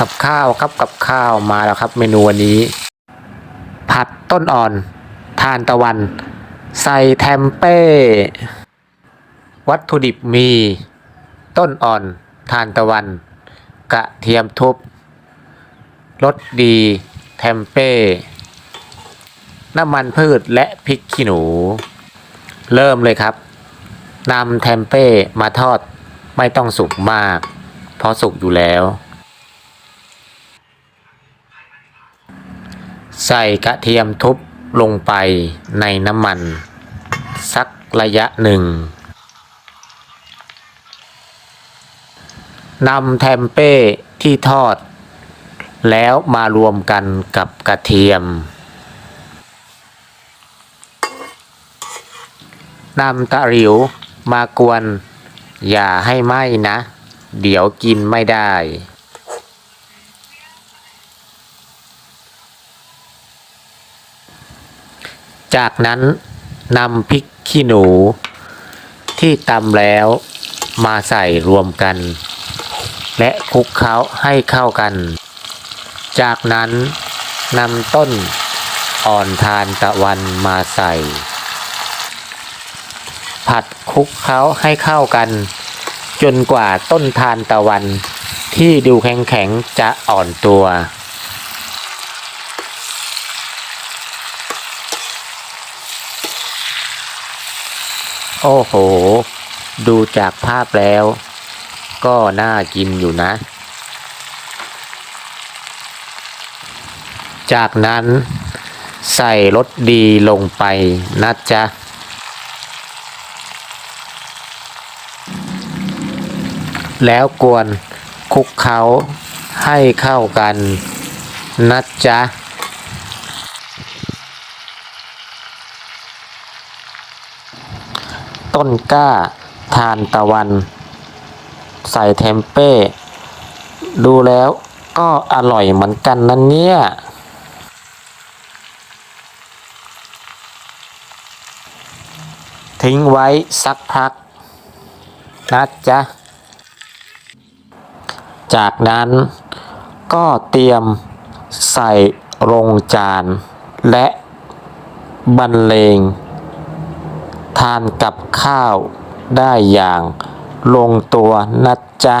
กับข้าวครับกับข้าวมาแล้วครับ เมนูวันนี้ ผัดต้นอ่อนทานตะวัน ใส่แทมเป้ วัตถุดิบมี ต้นอ่อนทานตะวัน กระเทียมทุบรสดีแทมเป้ น้ำมันพืชและพริกขี้หนู เริ่มเลยครับนำแทมเป้มาทอดไม่ต้องสุกมาก เพราะสุกอยู่แล้ว ใส่กระเทียมทุบลงไปในน้ำมัน สักระยะหนึ่งนำแทมเป้ที่ทอด แล้วมารวมกันกับกระเทียมนำตะหลิวมากวน อย่าให้ไหม้นะ เดี๋ยวกินไม่ได้ จากนั้นนำพริกขี้หนู ที่ตำแล้วมาใส่รวมกัน และคลุกเคล้าให้เข้ากัน จากนั้นนำต้นอ่อนทานตะวันมาใส่ ผัดคลุกเคล้าให้เข้ากัน จนกว่าต้นทานตะวันที่ดูแข็งๆจะอ่อนตัว โอ้โห ดูจากภาพแล้ว ก็น่ากินอยู่นะ จากนั้นใส่รสดีลงไปนะจ๊ะ แล้วกวนคลุกเคล้าให้เข้ากันนะจ๊ะ ต้นกล้า ทานตะวัน ใส่เทมเป้ ดูแล้วก็อร่อยเหมือนกันนะเนี่ย ทิ้งไว้สักพัก นะจ๊ะ จากนั้นก็เตรียมใส่ลงจาน และบรรเลง ทานกับข้าวได้อย่างลงตัวนะจ๊ะ